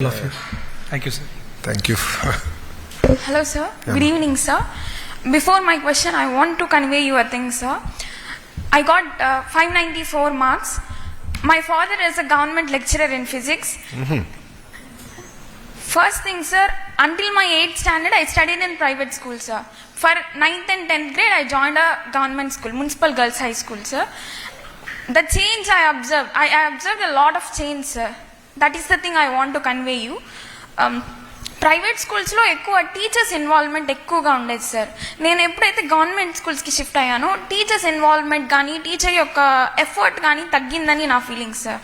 Love you. Thank you, sir. Thank you. Hello, sir. Good evening, sir. Before my question, I want to convey you a thing, sir. I got uh, 594 marks. My father is a government lecturer in physics. First thing, sir, until my 8th standard, I studied in private school, sir. For 9th and 10th grade, I joined a government school, Municipal Girls High School, sir. The change I observed, I, I observed a lot of change, sir. That is the thing I want to convey you private స్కూల్స్లో ఎక్కువ teachers involvement ఎక్కువగా ఉండేది sir నేను ఎప్పుడైతే government స్కూల్స్కి shift అయ్యానో teachers involvement కానీ teacher యొక్క ఎఫర్ట్ కానీ తగ్గిందని నా feeling sir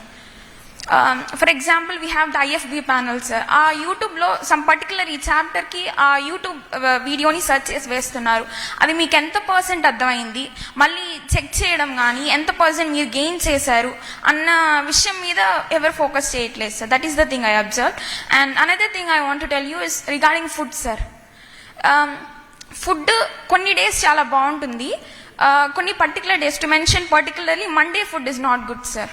for example we have the IFB panel sir ఆ యూట్యూబ్లో సమ్ పర్టికులర్ ఈ చాప్టర్కి ఆ యూట్యూబ్ వీడియోని సెర్చ్ చేసి వేస్తున్నారు. అది మీకు ఎంత పర్సెంట్ అర్థమైంది? మళ్ళీ చెక్ చేయడం కానీ ఎంత పర్సెంట్ మీరు గెయిన్ చేశారు అన్న విషయం మీద ఎవరు ఫోకస్ చేయట్లేదు sir that is the thing I observe and another thing I want tell you is regarding food sir food కొన్ని డేస్ చాలా బాగుంటుంది. Uh, కొన్ని particular days to mention particularly Monday food is not good sir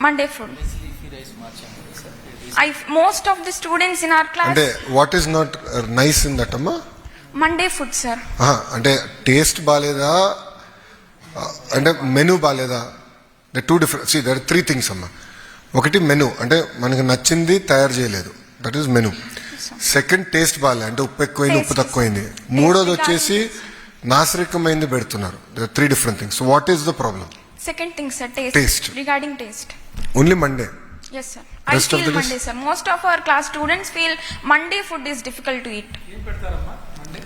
Monday food I most of the students in our class అంటే what is not nice in that అమ్మా? Monday food sir అంటే taste బాగాలేదా అంటే menu బాగాలేదా the two different see there three things అమ్మా. ఒకటి menu అంటే మనకి నచ్చింది తయారు చేయలేదు. That is menu second taste బాగాలే అంటే ఉప్పు ఎక్కువైంది ఉప్పు Taste. తక్కువైంది. మూడోది వచ్చేసి నాసిరకమైంది పెడుతున్నారు. Three different things what is the problem second thing sir. Taste regarding taste only Monday yes sir I Rest of feel? Monday sir most of our class students feel Monday food is difficult to eat ఏం పెడతారమ్మా? Monday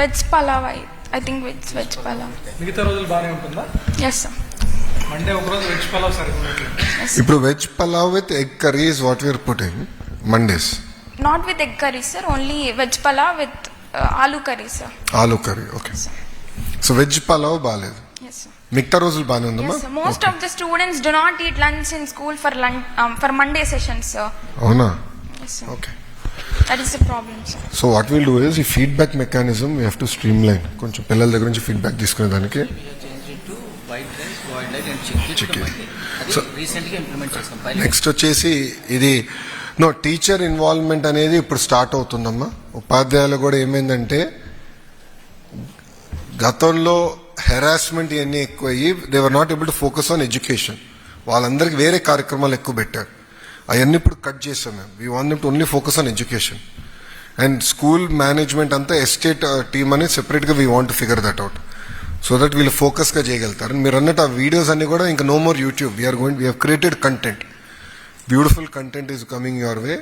veg pulao I I think veg veg pulao మిగతా రోజులు బాగానే ఉంటుందా? Yes sir Monday ఒకరోజు veg pulao ఉండట్లేదు ఇప్పుడు veg pulao with egg curry is what we are putting Mondays not with egg curry sir only veg pulao with aloo curry sir aloo curry okay so veg pulao బాగాలేదు మిగతా రోజులు బాగానే ఉందమ్మా? Yes, sir. Most of the students do not eat lunch in school for lunch um, for Monday sessions, sir. అవునా? Yes, sir. Okay That is the problem, sir. So what will do is ఈ feedback mechanism we have to streamline కొంచెం పిల్లల దగ్గర నుంచి feedback తీసుకునే దానికి next వచ్చేసి ఇది నో టీచర్ ఇన్వాల్వ్మెంట్ అనేది ఇప్పుడు స్టార్ట్ అవుతుందమ్మా. ఉపాధ్యాయులు కూడా ఏమైందంటే గతంలో హెరాస్మెంట్ ఇవన్నీ ఎక్కువయ్యి they were not able to focus on education వాళ్ళందరికీ వేరే కార్యక్రమాలు ఎక్కువ పెట్టారు. అవన్నీ ఇప్పుడు కట్ చేసాం మేము. We want to only focus on education and school management అంతా ఎస్టేట్ టీమ్ అని సెపరేట్గా we want figure that out so that వీళ్ళు ఫోకస్గా చేయగలుగుతారు. మీరు అన్నట్టు ఆ వీడియోస్ అన్ని కూడా ఇంకా no more YouTube we are going we have created content beautiful content is coming your way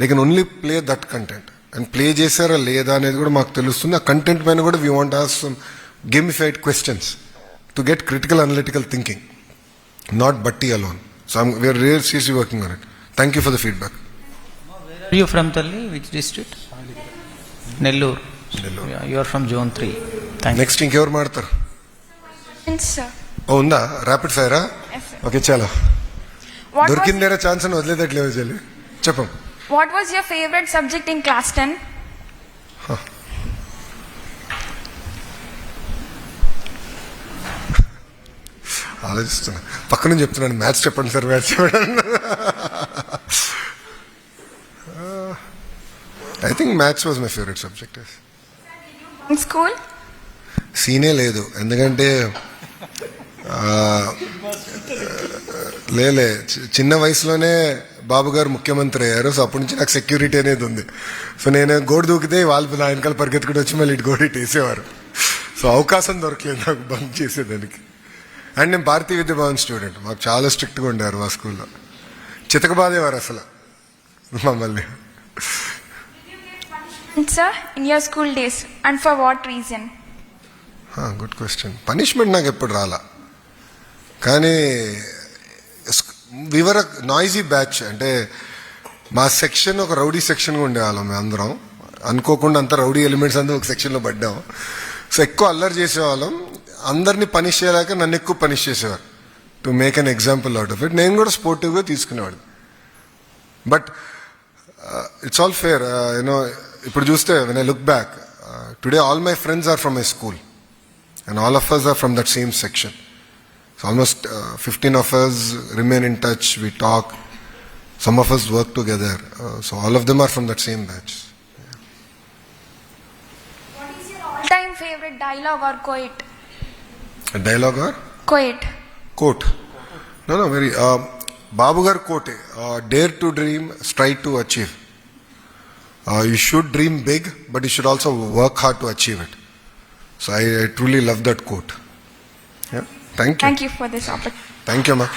they can only play that content and play చేశారా లేదా అనేది కూడా మాకు తెలుస్తుంది. ఆ కంటెంట్ పైన కూడా we want as gamified questions to get critical analytical thinking not బట్టి alone so we are really CC working on it thank you for the feedback you from తల్లి which district Nellore Nellore. You are from zone three next ఇంకెవరు మాడతారు Yes, sir. ఓ ఉందా? Rapid ఫైరా. Okay చాలా. దొరికిందేరా chance అని వదిలేదట్లేవు చెల్లి చెప్పం. What was your favorite subject in class 10? ఆలోచిస్తున్నా. పక్క నుంచి చెప్తున్నాను. మ్యాథ్స్ చెప్పండి సార్ మ్యాథ్స్ చెప్పండి. I think maths was my favourite subject In school? సీనే లేదు. ఎందుకంటే లేలే. చిన్న వయసులోనే బాబు గారు ముఖ్యమంత్రి అయ్యారు. సో అప్పటి నుంచి నాకు సెక్యూరిటీ అనేది ఉంది. సో నేను గోడు దూకితే వాళ్ళు నా వెనకాల పరిగెత్తుకుంటూ వచ్చి మళ్ళీ ఇటు గోడు ఇటు వేసేవారు. సో అవకాశం దొరకలేదు నాకు బంక్ చేసేదానికి. అండ్ నేను భారతీయ విద్యా భవన్ స్టూడెంట్. మాకు చాలా స్ట్రిక్ట్గా ఉండేవారు మా స్కూల్లో. చితకబాదేవారు అసలు. మమ్మల్ని. Sir, in your school days. And for what reason? Good question punishment నాకు ఎప్పుడు రాలా? కానీ వివర నాయిజీ బ్యాచ్ అంటే మా సెక్షన్ ఒక రౌడీ సెక్షన్గా ఉండేవాళ్ళం మేము అందరం. అనుకోకుండా అంతా రౌడీ ఎలిమెంట్స్ అందరూ ఒక సెక్షన్లో పడ్డాం. సో ఎక్కువ అల్లరి చేసేవాళ్ళం. అందరినీ పనిష్ చేయలేక నన్ను ఎక్కువ పనిష్ చేసేవారు. To make an example out of it నేను కూడా స్పోర్టివ్గా తీసుకునేవాడు but it's all fair you know ఇప్పుడు చూస్తే when I look back today all my friends are from my school and all of us are from that same section. So almost uh, 15 of us remain in touch. We talk. Some of us work together. Uh, so all of them are from that same batch. What is your all-time favorite dialogue or quote? A dialogue or Quote. quote? No, no, very. Uh, బాబుగారు quote dare to dream strive to achieve you should dream big but you should also work hard to achieve it so I I truly love that quote thank you thank you for this thank you అమ్మా